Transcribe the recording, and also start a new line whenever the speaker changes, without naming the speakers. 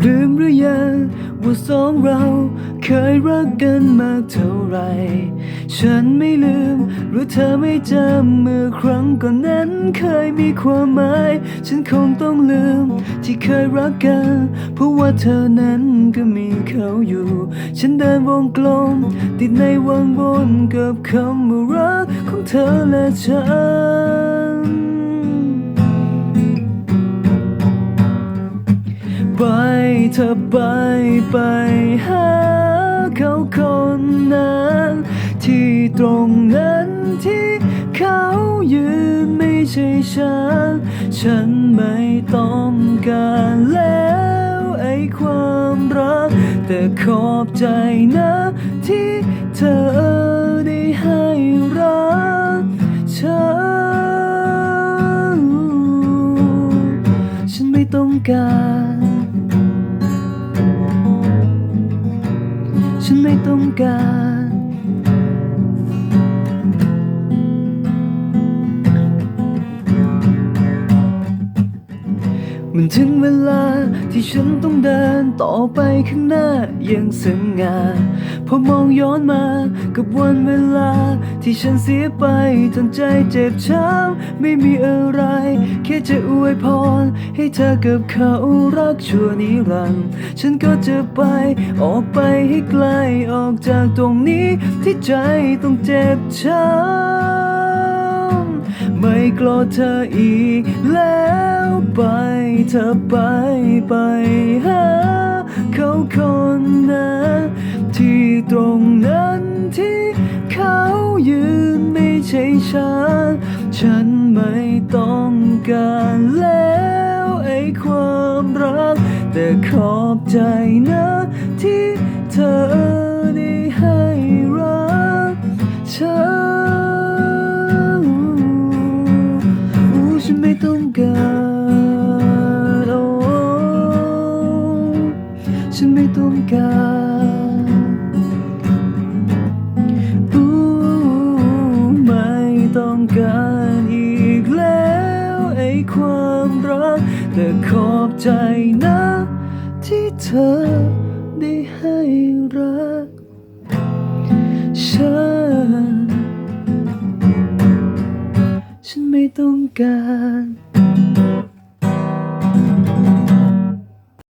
ลืมหรือยังว่าสองเราเคยรักกันมากเท่าไร ฉันไม่ลืมหรือเธอไม่จำเมื่อครั้งก่อนนั้นเคยมีความหมาย ฉันคงต้องลืมที่เคยรักกัน เพราะว่าเธอนั้นก็มีเขาอยู่ ฉันเดินวงกลม ติดในวังวนกับคำว่ารักของเธอและฉัน เธอไปไปหาเขาคนนั้น ที่ตรงนั้นที่เขายืนไม่ใช่ฉัน ฉันไม่ต้องการแล้วไอ้ความรัก แต่ขอบใจนะที่เธอได้ให้รักฉัน ฉันไม่ต้องการ ไม่ต้องการ มันถึงเวลาที่ฉันต้องเดินต่อไปข้างหน้าอย่างสง่าพอมองย้อนมากับวันเวลาที่ฉันเสียไปจนใจเจ็บช้ำไม่มีอะไร แค่จะอวยพร ให้เธอกับเขารักชั่วนิรันดร์ฉันก็จะไปออกไปให้ไกลออกจากตรงนี้ที่ใจต้องเจ็บช้ำไม่โกรธเธออีกแล้วไป เธอไปไปหาเขาคนนั้นที่ตรงนั้นที่เขายืนไม่ใช่ฉัน ฉันไม่ต้องการแล้วไอ้ความรัก แต่ขอบใจนะที่เธอ ไม่ต้องการอู้ไม่ต้องการอีกแล้วไอ้ความรัก แต่ขอบใจนะ ที่เธอได้ให้รัก ฉัน ฉันไม่ต้องการ